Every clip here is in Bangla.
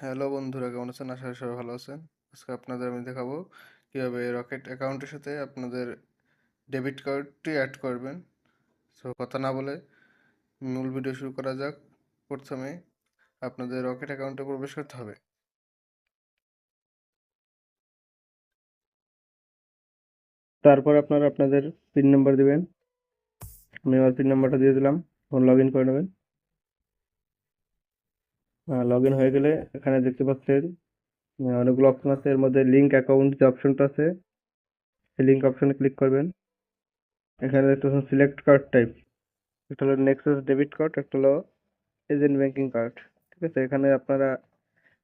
হ্যালো বন্ধুরা, কেমন আছেন? আশা সবাই ভালো আছেন। আজকে আপনাদের আমি দেখাবো কীভাবে রকেট অ্যাকাউন্টের সাথে আপনাদের ডেবিট কার্ডটি অ্যাড করবেন। সো কথা না বলে মূল ভিডিও শুরু করা যাক। প্রথমে আপনাদের রকেট অ্যাকাউন্টে প্রবেশ করতে হবে। তারপর আপনারা আপনাদের পিন নাম্বার দিবেন। আমি আমার পিন নাম্বারটা দিয়ে দিলাম। ফোন লগ ইন করে নেবেন। লগ ইন হয়ে গেলে এখানে দেখতে পাচ্ছেন অনেকগুলো অপশন আছে। এর মধ্যে লিঙ্ক অ্যাকাউন্ট যে অপশনটা আছে, সেই লিঙ্ক অপশনে ক্লিক করবেন। এখানে দেখতে পাচ্ছেন সিলেক্ট কার্ড টাইপ একটা হলো নেক্সাস ডেবিট কার্ড একটা হলো এজেন্ট ব্যাংকিং কার্ড ঠিক আছে? এখানে আপনারা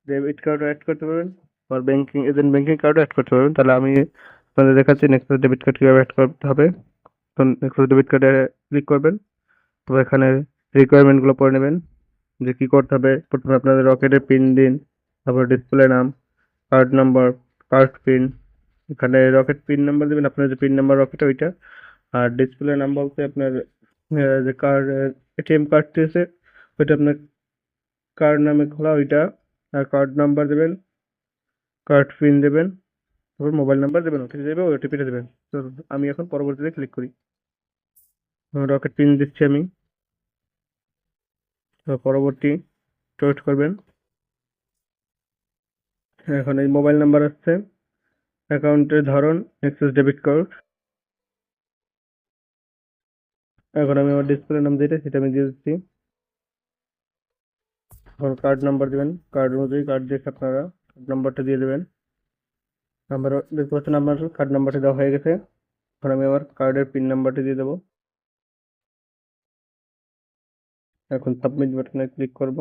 ডেবিট কার্ডও অ্যাড করতে পারবেন আর ব্যাংকিং এজেন্ট ব্যাংকিং কার্ডও অ্যাড করতে পারবেন। তাহলে আমি আপনাদের দেখাচ্ছি নেক্সাস ডেবিট কার্ড কীভাবে অ্যাড করতে হবে। তো নেক্সাস ডেবিট কার্ডে ক্লিক করবেন। তো এখানে রিকোয়ারমেন্টগুলো পড়ে নেবেন। যে কী করতে হবে? প্রথমে আপনাদের রকেটের পিন দিন, তারপর ডিসপ্লে নাম কার্ড নাম্বার কার্ড পিন এখানে রকেট পিন নাম্বার দেবেন, আপনার যে পিন নাম্বার রকেট ওইটা। আর ডিসপ্লে নাম বলতে আপনার যে কার্ড এটিএম কার্ডটি আছে, ওইটা আপনার কার্ড নামে খোলা ওইটা। আর কার্ড নাম্বার দেবেন কার্ড পিন দেবেন, তারপর মোবাইল নাম্বার দেবেন ওটিপি দেবে ওটিপিটা দেবেন। তো আমি এখন পরবর্তীতে ক্লিক করি। রকেট পিন দিচ্ছি আমি। পরবর্তী চয়েস করবেন। এখন এই মোবাইল নাম্বার আসছে। অ্যাকাউন্টের ধরন অ্যাক্সেস ডেবিট কার্ড এখন আমি আমার ডিসপ্লে নাম যেটা, সেটা আমি দিয়ে দিচ্ছি। এখন কার্ড নাম্বার দেবেন। কার্ড অনুযায়ী কার্ড দেখে আপনারা কার্ড নাম্বারটা দিয়ে দেবেন। নাম্বার দেখতে পাচ্ছেন আমার কার্ড নাম্বারটা দেওয়া হয়ে গেছে। এখন আমি আমার কার্ডের পিন নাম্বারটা দিয়ে দেবো। এখন সাবমিট বাটনে ক্লিক করব।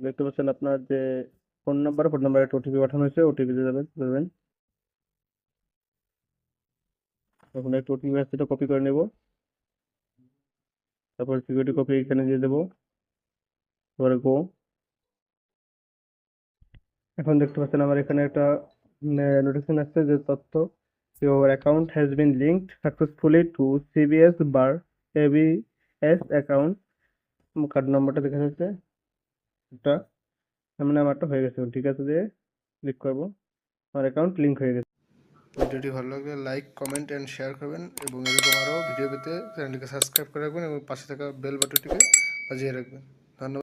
দেখতে পাচ্ছেন আপনার যে ফোন নাম্বার ফোন নাম্বারে একটা ওটিপি পাঠানো হয়েছে ওটিপি দিয়ে দেবেন দেবেন এখন একটা ওটিপি আসছে কপি করে নেব। তারপর সিকিউরিটি কপি এখানে দিয়ে দেবো। তারপরে গো এখন দেখতে পাচ্ছেন আমার এখানে একটা নোটিফিকেশন আসছে যে তথ্য your account has been linked successfully to CBS bar ABS account. Card নাম্বারটা দেখা যাচ্ছে এটা সামনে আমারটা হয়ে গেছে, ঠিক আছে দিয়ে ক্লিক করব। আমার অ্যাকাউন্ট লিংক হয়ে গেছে। ভিডিওটি ভালো লাগলে লাইক কমেন্ট অ্যান্ড শেয়ার করবেন এবং এরকম আরও ভিডিও পেতে চ্যানেলটিকে সাবস্ক্রাইব করে রাখবেন এবং পাশে থাকা বেল বাটনটিকে বাজিয়ে রাখবেন।